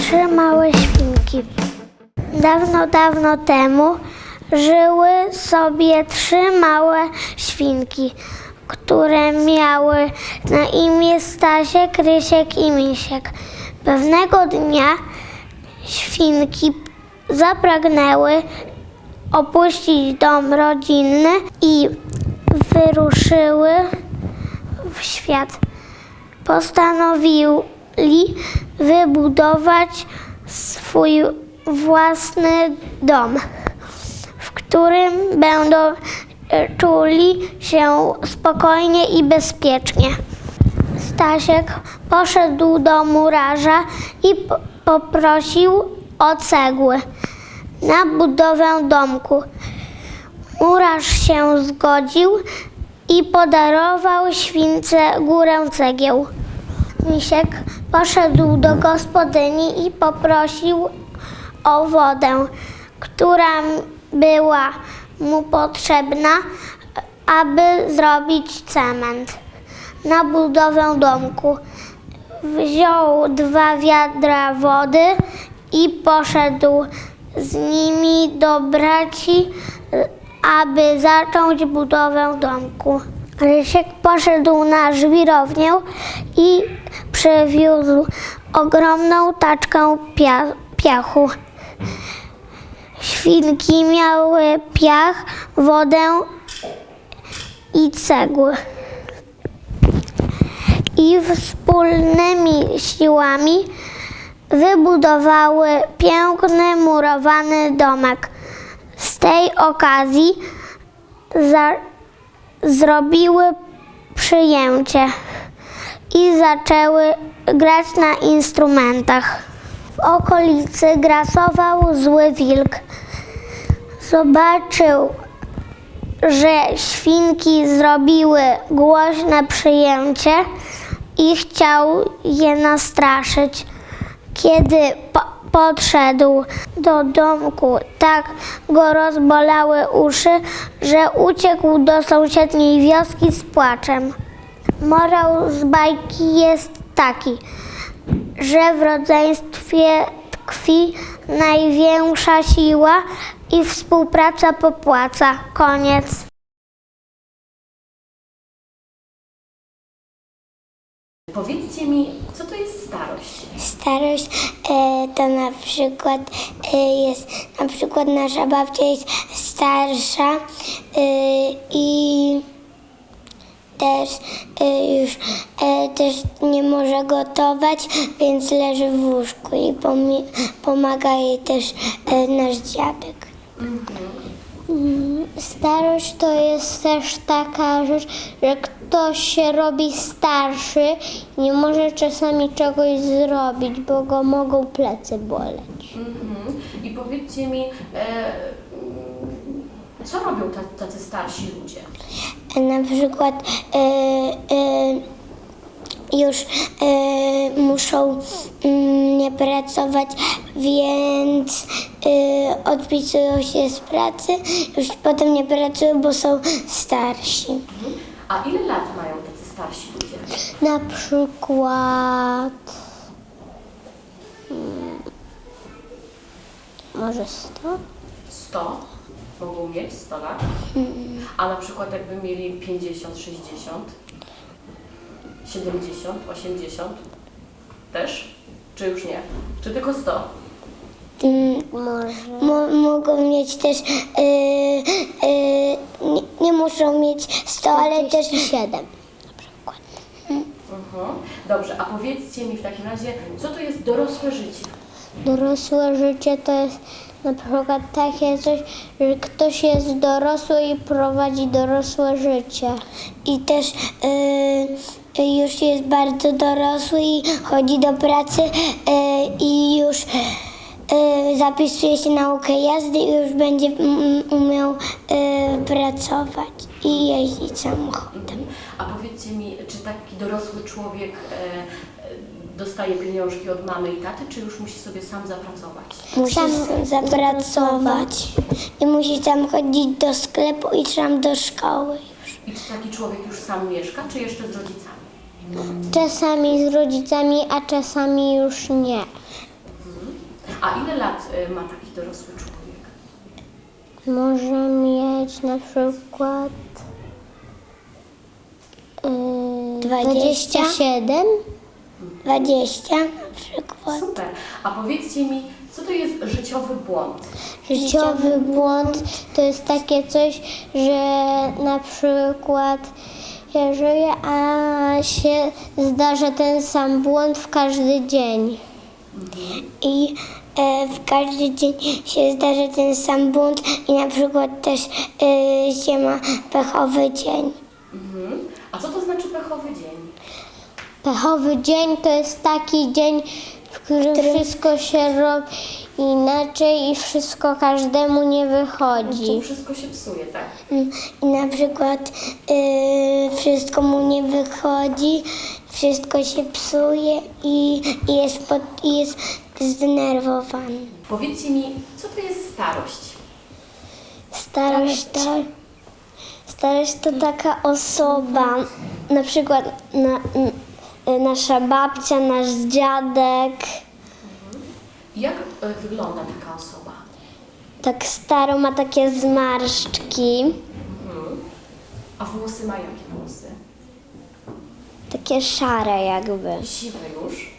Trzy małe świnki. Dawno, dawno temu żyły sobie trzy małe świnki, które miały na imię Stasiek, Rysiek i Misiek. Pewnego dnia świnki zapragnęły opuścić dom rodzinny i wyruszyły w świat postanowili wybudować swój własny dom, w którym będą e, czuli się spokojnie i bezpiecznie. Stasiek poszedł do murarza i po- poprosił o cegły na budowę domku. Murarz się zgodził i podarował śwince górę cegieł. Misiek poszedł do gospodyni i poprosił o wodę, która była mu potrzebna, aby zrobić cement na budowę domku. Wziął dwa wiadra wody i poszedł z nimi do braci, aby zacząć budowę domku. Rysiek poszedł na żwirownię i przywiózł ogromną taczkę pia- piachu. Świnki miały piach, wodę i cegły. I wspólnymi siłami wybudowały piękny murowany domek. Z tej okazji za, zrobiły przyjęcie i zaczęły grać na instrumentach. W okolicy grasował zły wilk. Zobaczył, że świnki zrobiły głośne przyjęcie i chciał je nastraszyć. Kiedy po- podszedł do domku, tak go rozbolały uszy, że uciekł do sąsiedniej wioski z płaczem. Morał z bajki jest taki, że w rodzeństwie tkwi największa siła i współpraca popłaca. Koniec. Powiedzcie mi, co to jest starość? Starość e, to na przykład e, jest, na przykład nasza babcia jest starsza e, i też e, już e, też nie może gotować, więc leży w łóżku i pomaga jej też e, nasz dziadek. Mm, Starość to jest też taka rzecz, że ktoś się robi starszy i nie może czasami czegoś zrobić, bo go mogą plecy boleć. Mhm. I powiedzcie mi, e, co robią ta- tacy starsi ludzie? Na przykład e, e, już e, muszą mm, nie pracować, więc e, odpisują się z pracy, już potem nie pracują, bo są starsi. A ile lat mają tacy starsi ludzie? Na przykład. mm, Może 100? 100? Mogą mieć 100 lat? A na przykład jakby mieli 50, 60? 70, 80? Też? Czy już nie? Czy tylko 100? Może. Mo- mogą mieć też. y, y, nie, nie muszą mieć 100, ale też. 7 na przykład. Mhm. Dobrze, a powiedzcie mi w takim razie, co to jest dorosłe życie? Dorosłe życie to jest na przykład takie coś, że ktoś jest dorosły i prowadzi dorosłe życie. I też y, już jest bardzo dorosły i chodzi do pracy y, i już zapisuje się na naukę jazdy i już będzie umiał pracować i jeździć samochodem. A powiedzcie mi, czy taki dorosły człowiek e, e, dostaje pieniążki od mamy i taty, czy już musi sobie sam zapracować? Musi sam zapracować i musi tam chodzić do sklepu i tam do szkoły. I czy taki człowiek już sam mieszka, czy jeszcze z rodzicami? Czasami z rodzicami, a czasami już nie. A ile lat y, ma taki dorosły człowiek? Może mieć na przykład yy, 27? 20 na przykład. Super. A powiedzcie mi, co to jest życiowy błąd? Życiowy błąd to jest takie coś, że na przykład ja żyję, a się zdarza ten sam błąd w każdy dzień. I e, w każdy dzień się zdarza ten sam błąd i na przykład też e, się ma pechowy dzień. Mhm. A co to znaczy pechowy dzień? Pechowy dzień to jest taki dzień, w którym wszystko się robi inaczej i wszystko każdemu nie wychodzi. Wszystko się psuje, tak? Mm, I na przykład y, wszystko mu nie wychodzi, wszystko się psuje i, i, jest, pod, i jest zdenerwowany. Powiedzcie mi, co to jest starość? Starość to, starość to taka osoba, na przykład na, n- nasza babcia, nasz dziadek, Jak y, wygląda taka osoba? tak staro ma takie zmarszczki, Mhm. A włosy ma jakie włosy? takie szare jakby. Siwe już.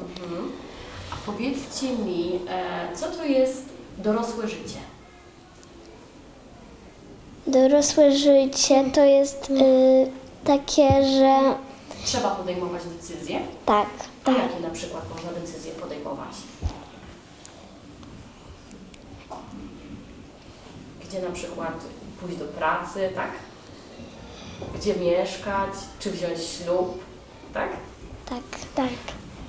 Mhm. A powiedzcie mi, e, co to jest dorosłe życie? Dorosłe życie to jest y, takie, że Trzeba podejmować decyzje. tak, A jakie na przykład można decyzje podejmować? Gdzie na przykład pójść do pracy, tak? Gdzie mieszkać, czy wziąć ślub, tak? tak, tak.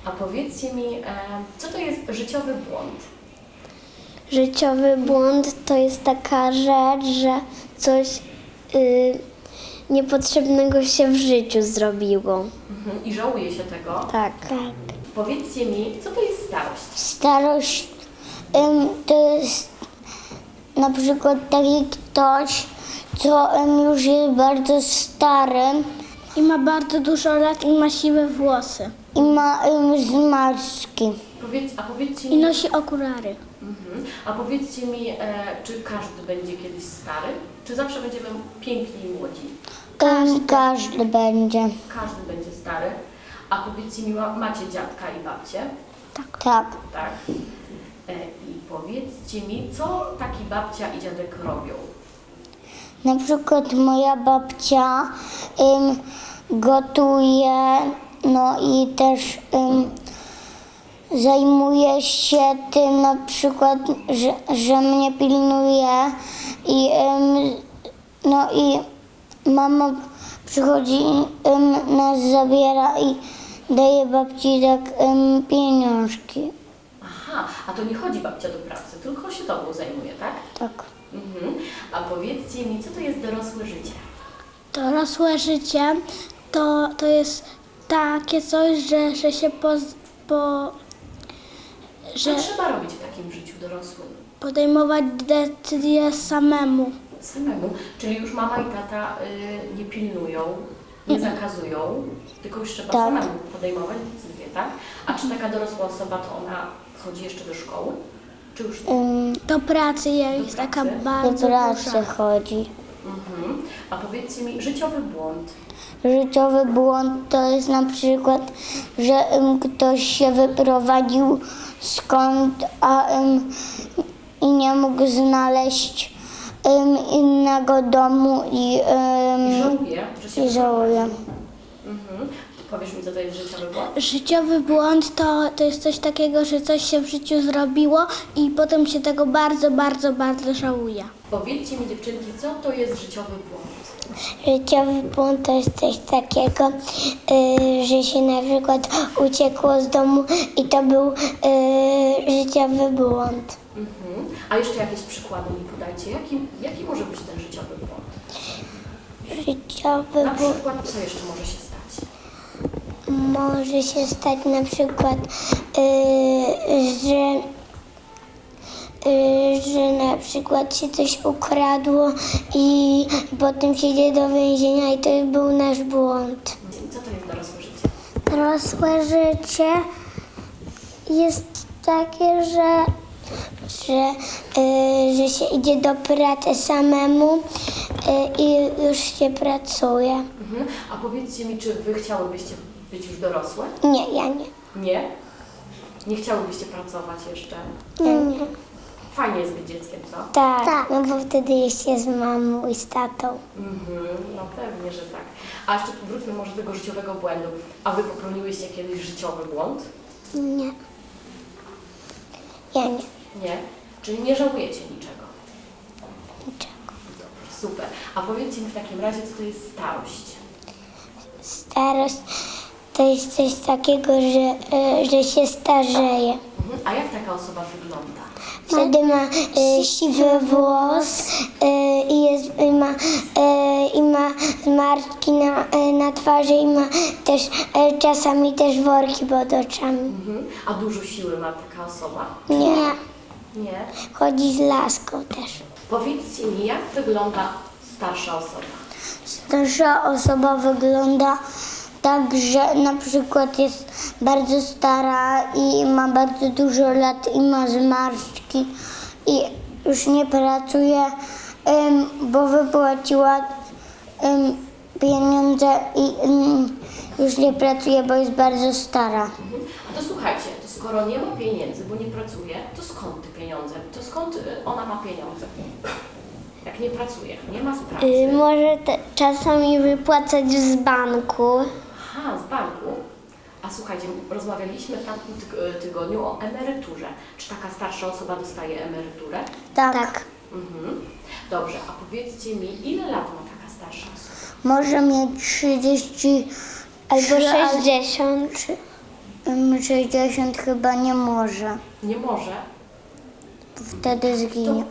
A powiedzcie mi, e, co to jest życiowy błąd? Życiowy błąd to jest taka rzecz, że coś y, niepotrzebnego się w życiu zrobiło. Mhm. I żałuje się tego. Tak. tak. Powiedzcie mi, co to jest starość? Starość ym, to jest na przykład taki ktoś, co ym, już jest bardzo stary I ma bardzo dużo lat i ma siwe włosy. i ma ym, zmarszczki. Powiedz, a powiedzcie I mi, nosi okulary. mhm. a powiedzcie mi e, czy każdy będzie kiedyś stary? Czy zawsze będziemy piękni i młodzi? Każdy, każdy będzie. Każdy będzie stary. A powiedzcie mi, ma- macie dziadka i babcię, Tak. tak. tak? E, I powiedzcie mi, co taki babcia i dziadek robią? Na przykład moja babcia ym, gotuje, no i też ym, zajmuje się tym na przykład, że, że mnie pilnuje i ym, no i mama przychodzi ym, nas zabiera i daje babci tak ym, pieniążki. Aha, a to nie chodzi babcia do pracy, tylko się tobą zajmuje, tak? Tak. Mhm. A powiedzcie mi, co to jest dorosłe życie? Dorosłe życie to, to jest takie coś, że, że się po, Co że trzeba robić w takim życiu dorosłym? podejmować decyzje samemu. Samemu. Czyli już mama i tata y, nie pilnują, nie zakazują, tylko już trzeba Tak. samemu podejmować decyzje, tak? A czy taka dorosła osoba, to ona chodzi jeszcze do szkoły? Czy już? Ym, Do pracy jest Do taka pracy? do bardzo pracy duża. chodzi. Mhm. A powiedzcie mi, życiowy błąd. Życiowy błąd to jest na przykład, że ktoś się wyprowadził skąd, a i nie mógł znaleźć em, innego domu i, em, I żałuje, że się i żałuje. Mhm. Powiesz mi, co to jest życiowy błąd? Życiowy błąd to, to jest coś takiego, że coś się w życiu zrobiło i potem się tego bardzo, bardzo, bardzo żałuje. Powiedzcie mi, dziewczynki, co to jest życiowy błąd? Życiowy błąd to jest coś takiego, y, że się na przykład uciekło z domu i to był y, życiowy błąd. Mhm. A jeszcze jakieś przykłady mi podajcie. Jaki, jaki może być ten życiowy błąd? Życiowy Na błąd. przykład, co jeszcze może się stać? Może się stać na przykład, y, że, że na przykład się coś ukradło i potem się idzie do więzienia i to był nasz błąd. Co to jest dorosłe Dorosłe życie jest takie, że, że, y, że się idzie do pracy samemu y, i już się pracuje. Mhm. A powiedzcie mi, czy wy chciałybyście być już dorosłe? Nie, ja nie. Nie? Nie chciałybyście pracować jeszcze? Ja nie. Fajnie jest być dzieckiem, co? Tak, no bo wtedy jest się z mamą i z tatą. Mhm, no pewnie, że tak. A jeszcze wróćmy może do tego życiowego błędu. A wy popełniłyście kiedyś życiowy błąd? Nie. Ja nie. Nie? Czyli nie żałujecie niczego? Niczego. Dobrze, super. A powiedzcie mi w takim razie, co to jest starość? Starość to jest coś takiego, że, y, że się starzeje. Mhm. A jak taka osoba wygląda? Wtedy ma y, siwy włos y, i, jest, i, ma, y, i ma na, y, na twarzy i ma też y, czasami też worki pod oczami. Mhm. A dużo siły ma taka osoba? Nie. Nie? Chodzi z laską też. Powiedzcie mi, jak wygląda starsza osoba? Starsza osoba wygląda tak, że na przykład jest bardzo stara i ma bardzo dużo lat i ma zmarszczki i już nie pracuje, bo wypłaciła pieniądze i już nie pracuje, bo jest bardzo stara. A to słuchajcie, to skoro nie ma pieniędzy, bo nie pracuje, to skąd te pieniądze? To skąd y, ona ma pieniądze? Jak nie pracuje, nie ma z pracy. Y, może czasami wypłacać z banku. Aha, z banku. A słuchajcie, rozmawialiśmy w tamtym tyg- tygodniu o emeryturze. Czy taka starsza osoba dostaje emeryturę? Tak. Mhm. Dobrze, a powiedzcie mi, ile lat ma taka starsza osoba? Może mieć 30 albo 60. 60 chyba nie może. Nie może. Wtedy zginie.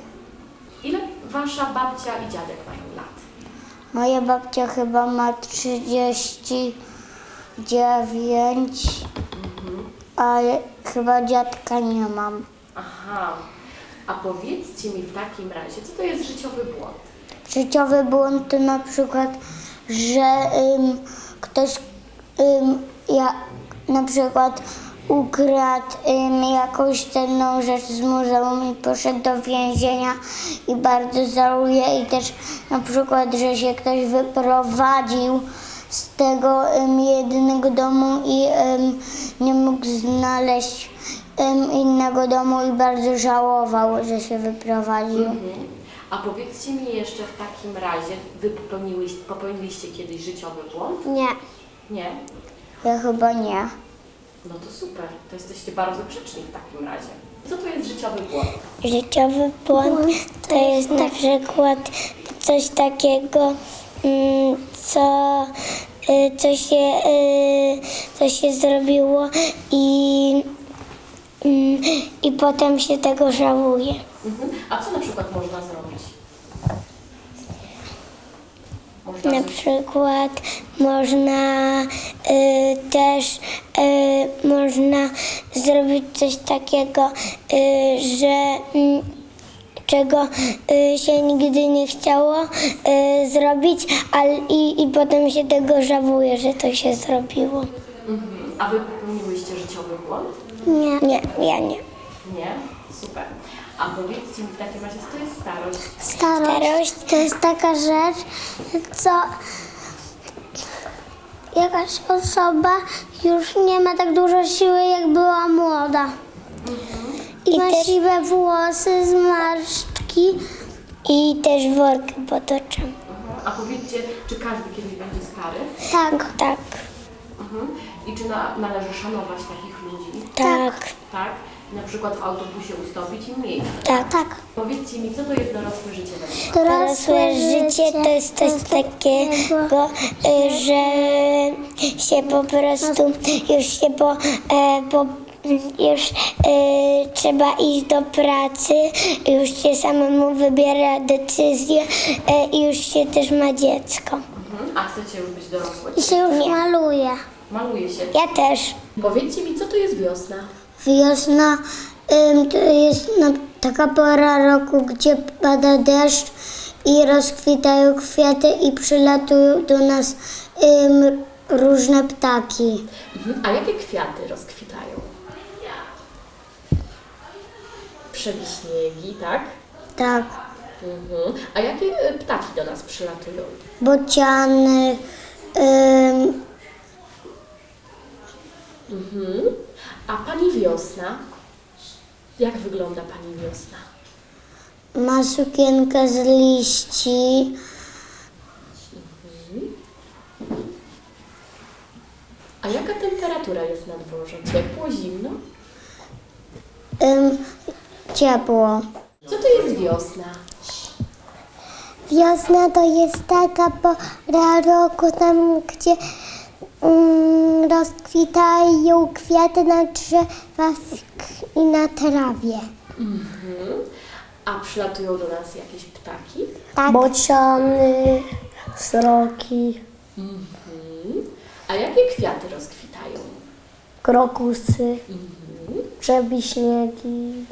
Ile wasza babcia i dziadek mają lat? Moja babcia chyba ma 39, a chyba dziadka nie mam. Aha. A powiedzcie mi w takim razie, co to jest życiowy błąd? Życiowy błąd to na przykład, że ym, ktoś ym, ja, na przykład ukradł ym, jakąś cenną rzecz z muzeum i poszedł do więzienia i bardzo żałuje i też na przykład, że się ktoś wyprowadził z tego jednego domu i nie mógł znaleźć innego domu i bardzo żałował, że się wyprowadził. Mhm. A powiedzcie mi jeszcze w takim razie, wy popełniłyście, popełniliście kiedyś życiowy błąd? Nie. Nie? Ja chyba nie. No to super, to jesteście bardzo grzeczni w takim razie. Co to jest życiowy błąd? Życiowy błąd to jest na przykład coś takiego, co, y, co, się, y, co się zrobiło i, mm, i potem się tego żałuje. Mhm. A co na przykład można zrobić? Można Na przykład można y, też y, można zrobić coś takiego, y, że mm, czego y, się nigdy nie chciało y, zrobić, ale i, i potem się tego żałuje, że to się zrobiło. Mhm. A wy popełniłyście życiowy błąd? Nie. Nie, ja nie. Nie? Super. A powiedzcie mi w takim razie, co to jest starość? Starość to jest taka rzecz, co jakaś osoba już nie ma tak dużo siły, jak była młoda. I ma siwe włosy, zmarszczki. I też worki pod oczami. Mhm. A powiedzcie, czy każdy kiedyś będzie stary? Tak. Tak. Mhm. I czy na, należy szanować takich ludzi? Tak. Tak? Na przykład w autobusie ustąpić im miejsce. Tak. tak. Powiedzcie mi, co to jest dorosłe życie? Dorosłe życie to jest coś takiego, że się po prostu już się po, e, po już e, trzeba iść do pracy, już się samemu wybiera decyzję e, i już się też ma dziecko. Mhm. A chcecie już być dorosłe? I się już maluje. Maluje się. Ja też. Powiedzcie mi, co to jest wiosna? Wiosna ym, to jest no, taka pora roku, gdzie pada deszcz i rozkwitają kwiaty i przylatują do nas ym, Różne ptaki. Mhm. A jakie kwiaty rozkwitają? Przewiśniegi, tak? Tak. Mhm. A jakie e, ptaki do nas przylatują? Bociany. Ym, Mhm. A pani wiosna? Jak wygląda pani wiosna? ma sukienkę z liści. A jaka temperatura jest na dworze? Ciepło, zimno? Ym, ciepło. Co to jest wiosna? Wiosna to jest taka pora roku, tam gdzie mm, rozkwitają kwiaty na drzewach i na trawie. Mhm. A przylatują do nas jakieś ptaki? Tak. Bociany, sroki, Mhm. A jakie kwiaty rozkwitają? krokusy, przebiśniegi, mm,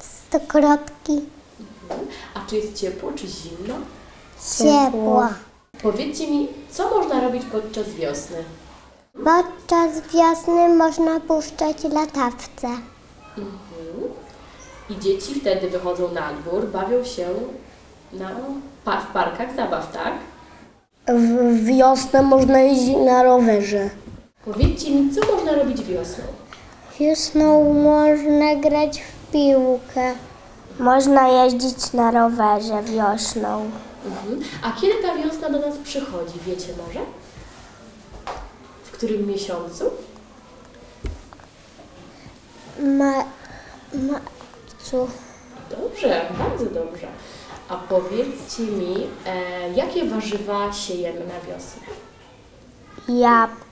stokrotki. Mhm. A czy jest ciepło, czy zimno? Ciepło. Powiedzcie mi, co można robić podczas wiosny? Podczas wiosny można puszczać latawce. Mhm. I dzieci wtedy wychodzą na dwór, bawią się na, pa- w parkach zabaw, tak? W wiosnę można jeździć na rowerze. Powiedzcie mi, co można robić wiosną? Wiosną można grać w piłkę. Można jeździć na rowerze wiosną. Mhm. A kiedy ta wiosna do nas przychodzi, wiecie może? W którym miesiącu? Ma, marcu. Dobrze, bardzo dobrze. A powiedzcie mi, e, jakie warzywa siejemy na wiosnę? Jabłka.